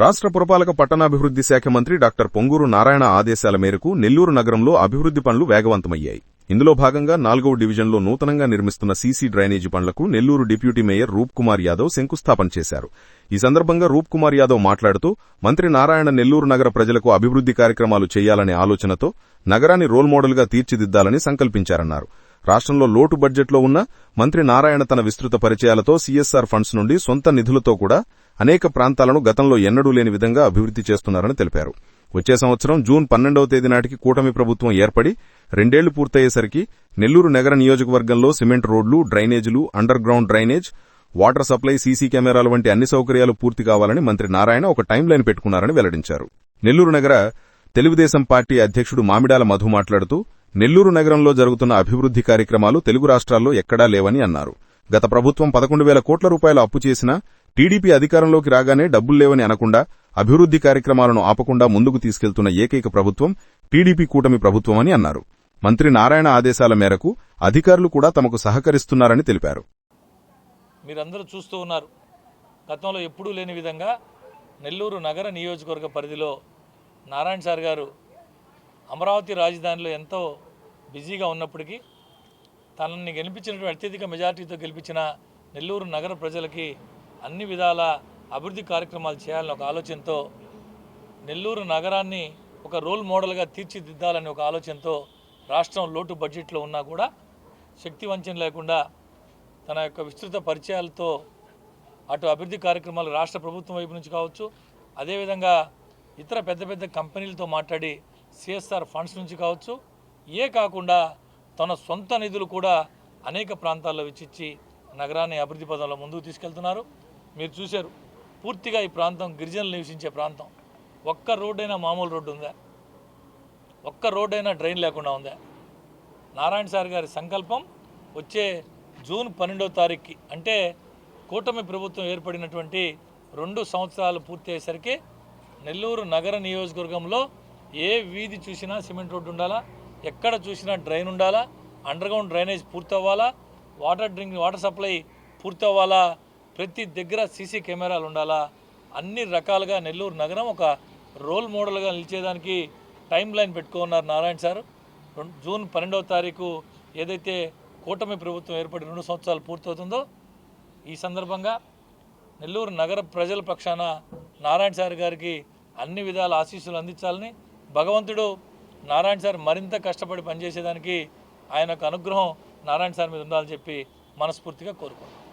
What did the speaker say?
రాష్ట్ర పురపాలక పట్టణాభివృద్ధి శాఖ మంత్రి డాక్టర్ పొంగూరు నారాయణ ఆదేశాల మేరకు నెల్లూరు నగరంలో అభివృద్ధి పనులు వేగవంతమయ్యాయి. ఇందులో భాగంగా నాలుగవ డివిజన్లో నూతనంగా నిర్మిస్తున్న సీసీ డ్రైనేజీ పనులకు నెల్లూరు డిప్యూటీ మేయర్ రూప్ కుమార్ యాదవ్ శంకుస్థాపన చేశారు. ఈ సందర్భంగా రూప్ కుమార్ యాదవ్ మాట్లాడుతూ మంత్రి నారాయణ నెల్లూరు నగర ప్రజలకు అభివృద్ధి కార్యక్రమాలు చేయాలనే ఆలోచనతో నగరాన్ని రోల్ మోడల్గా తీర్చిదిద్దాలని సంకల్పించారన్నారు. రాష్ట్రంలో లోటు బడ్జెట్లో ఉన్న మంత్రి నారాయణ తన విస్తృత పరిచయాలతో సీఎస్ఆర్ ఫండ్స్ నుండి సొంత నిధులతో కూడా అనేక ప్రాంతాలను గతంలో ఎన్నడూ లేని విధంగా అభివృద్ధి చేస్తున్నారని తెలిపారు. వచ్చే సంవత్సరం జూన్ పన్నెండవ తేదీ నాటికి కూటమి ప్రభుత్వం ఏర్పడి రెండేళ్ళు పూర్తయ్యేసరికి నెల్లూరు నగర నియోజకవర్గంలో సిమెంట్ రోడ్లు డ్రైనేజీలు underground drainage water supply CC కెమెరాల వంటి అన్ని సౌకర్యాలు పూర్తి కావాలని మంత్రి నారాయణ ఒక టైం లైన్ పెట్టుకున్నారని వెల్లడించారు. నెల్లూరు నగర తెలుగుదేశం పార్టీ అధ్యక్షుడు మామిడాల మధు మాట్లాడుతూ నెల్లూరు నగరంలో జరుగుతున్న అభివృద్ధి కార్యక్రమాలు తెలుగు రాష్ట్రాల్లో ఎక్కడా లేవని అన్నారు. గత ప్రభుత్వం పదకొండు వేల కోట్ల రూపాయల అప్పు చేసినా టీడీపీ అధికారంలోకి రాగానే డబ్బులు లేవని అనకుండా అభివృద్ధి కార్యక్రమాలను ఆపకుండా ముందుకు తీసుకెళ్తున్న ఏకైక ప్రభుత్వం టీడీపీ కూటమి ప్రభుత్వమని అన్నారు. మంత్రి నారాయణ ఆదేశాల మేరకు అధికారులు కూడా తమకు సహకరిస్తున్నారని తెలిపారు. మీరందరూ చూస్తూ ఉన్నారు. గతంలో ఎప్పుడూ లేని విధంగా నెల్లూరు నగర నియోజకవర్గ పరిధిలో నారాయణ సార్ గారు అమరావతి రాజధానిలో ఎంతో బిజీగా ఉన్నప్పటికీ తనని గెలిపించినటువంటి అత్యధిక మెజార్టీతో గెలిపించిన నెల్లూరు నగర ప్రజలకి అన్ని విధాల అభివృద్ధి కార్యక్రమాలు చేయాలని ఒక ఆలోచనతో నెల్లూరు నగరాన్ని ఒక రోల్ మోడల్గా తీర్చిదిద్దాలని ఒక ఆలోచనతో రాష్ట్రం లోటు బడ్జెట్లో ఉన్నా కూడా శక్తి వంచన లేకుండా తన యొక్క విస్తృత పరిచయాలతో అటు అభివృద్ధి కార్యక్రమాలు రాష్ట్ర ప్రభుత్వం వైపు నుంచి కావచ్చు అదేవిధంగా ఇతర పెద్ద పెద్ద కంపెనీలతో మాట్లాడి సిఎస్ఆర్ ఫండ్స్ నుంచి కావచ్చు ఏ కాకుండా తన సొంత నిధులు కూడా అనేక ప్రాంతాల్లో వెచ్చిచ్చి నగరాన్ని అభివృద్ధి పదంలో ముందుకు తీసుకెళ్తున్నారు. మీరు చూశారు పూర్తిగా ఈ ప్రాంతం గిరిజనులు నివసించే ప్రాంతం. ఒక్క రోడ్డైనా మామూలు రోడ్డు ఉందా? ఒక్క రోడ్డైనా డ్రైన్ లేకుండా ఉందా? నారాయణ సార్ గారి సంకల్పం వచ్చే జూన్ పన్నెండో తారీఖుకి అంటే కూటమి ప్రభుత్వం ఏర్పడినటువంటి రెండు సంవత్సరాలు పూర్తి అయ్యేసరికి నెల్లూరు నగర నియోజకవర్గంలో ఏ వీధి చూసినా సిమెంట్ రోడ్డు ఉండాలా? ఎక్కడ చూసినా డ్రైన్ ఉండాలా? అండర్గ్రౌండ్ డ్రైనేజ్ పూర్తి అవ్వాలా వాటర్ డ్రింక్ వాటర్ సప్లై పూర్తి అవ్వాలా ప్రతి దగ్గర సీసీ కెమెరాలు ఉండాలా? అన్ని రకాలుగా నెల్లూరు నగరం ఒక రోల్ మోడల్గా నిలిచేదానికి టైం లైన్ పెట్టుకున్నారు నారాయణ సార్. రెండు- జూన్ పన్నెండవ తారీఖు ఏదైతే కూటమి ప్రభుత్వం ఏర్పడి రెండు సంవత్సరాలు పూర్తవుతుందో ఈ సందర్భంగా నెల్లూరు నగర ప్రజల పక్షాన నారాయణ సార్ గారికి అన్ని విధాల ఆశీస్సులు అందించాలని భగవంతుడు నారాయణ సార్ మరింత కష్టపడి పనిచేసేదానికి ఆయన యొక్క అనుగ్రహం నారాయణ సార్ మీద ఉండాలని చెప్పి మనస్ఫూర్తిగా కోరుకుంటున్నాను